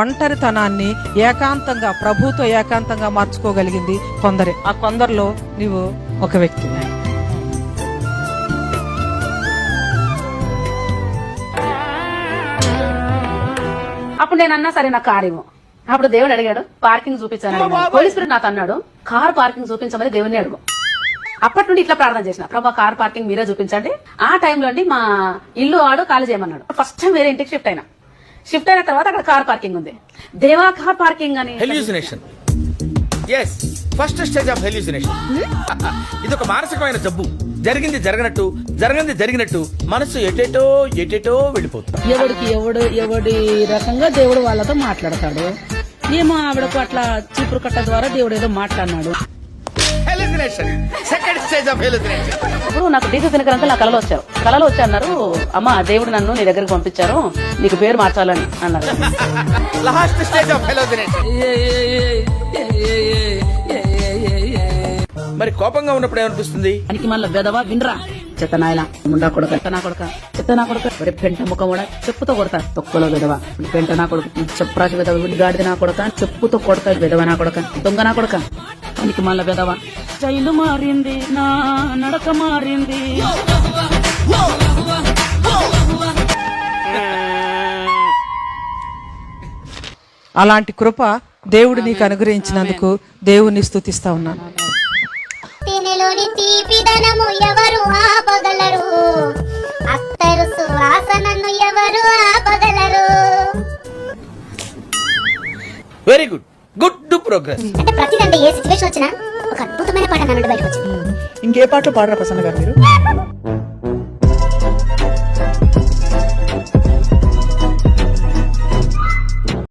ఒంటరితనాన్ని ఏకాంతంగా ప్రభుతో ఏకాంతంగా మార్చుకోగలిగింది కొందరే. ఆ కొందరిలో నీవు ఒక వ్యక్తి. అప్పుడు నేను అన్నా సరే నా కార్ ఇవ్వు అప్పుడు దేవుడు అడిగాడు పార్కింగ్ చూపించాను. పోలీస్ నాతో అన్నాడు కార్ పార్కింగ్ చూపించమని దేవుని అడుగు. అప్పటి నుండి ఇట్లా ప్రార్థన చేసిన ప్రభా కార్ పార్కింగ్ మీరే చూపించండి. ఆ టైంలో అండి మా ఇల్లు ఆడు ఖాళీ చేయమన్నాడు. ఫస్ట్ టైం వేరే ఇంటికి షిఫ్ట్ అయినా. షిఫ్ట్ అయిన తర్వాత అక్కడ కార్ పార్కింగ్ ఉంది. దేవా కార్ పార్కింగ్ అని hallucination is first stage of hallucination ఇది ఒక మానసికమైన జబ్బు. జరిగింది జరగనట్టు జరగంది జరిగినట్టు మనసు ఎటేటో ఎటేటో వెళ్ళిపోతుంది. ఎవడికి ఎవడు ఎవడి రకంగా దేవుడు వాళ్ళతో మాట్లాడతాడు. ఏమో ఆవిడకు అట్లా చీపురు కట్ట ద్వారా దేవుడు ఏదో మాట్లాడినాడు. Hallucination second stage of hallucination అప్పుడు నాకు డీసీ దినకర్ నా కళలో వచ్చారు. కళలో వచ్చి అన్నారు అమ్మ దేవుడు నన్ను నీ దగ్గరికి పంపించారు. నీకు పేరు మార్చాలని అన్నారు. లాస్ట్ స్టేజ్ ఆఫ్ హెల్యూసినేషన్ మరి కోపంగా ఉన్నప్పుడు ఏమనిపిస్తుంది? దానికి మళ్ళీ వెదవా వినరా? చెత్త నాయన ముండా కొడక. చెత్త నా కొడక. చెత్త నా కొడక పెంట ముఖం కూడా చెప్పుతో కొడతా. తొక్కలో విధవ పెంట నా కొడుకు. చెప్పురాజు విధవ గాడిద నా కొడక. చెప్పుతో కొడతా. విధవ నా కొడక. దొంగ నా కొడక. దానికి మళ్ళీ విధవ శైలు మారింది నా నడక మారింది. అలాంటి కృప దేవుడు నీకు అనుగ్రహించినందుకు దేవుని స్తుతిస్తా ఉన్నాను. తినలోని తీపిదనము ఎవరు ఆపగలరు? అత్తరు సువాసనను ఎవరు ఆపగలరు? Very good good to progress అంటే ప్రతిదంటే ఏ సిచ్యువేషన్ వచ్చినా ఒక అద్భుతమైన పాట నా నుండి బయటకు వచ్చింది. ఇంకే పాటలు పాడరా ప్రసన్న గారు మీరు?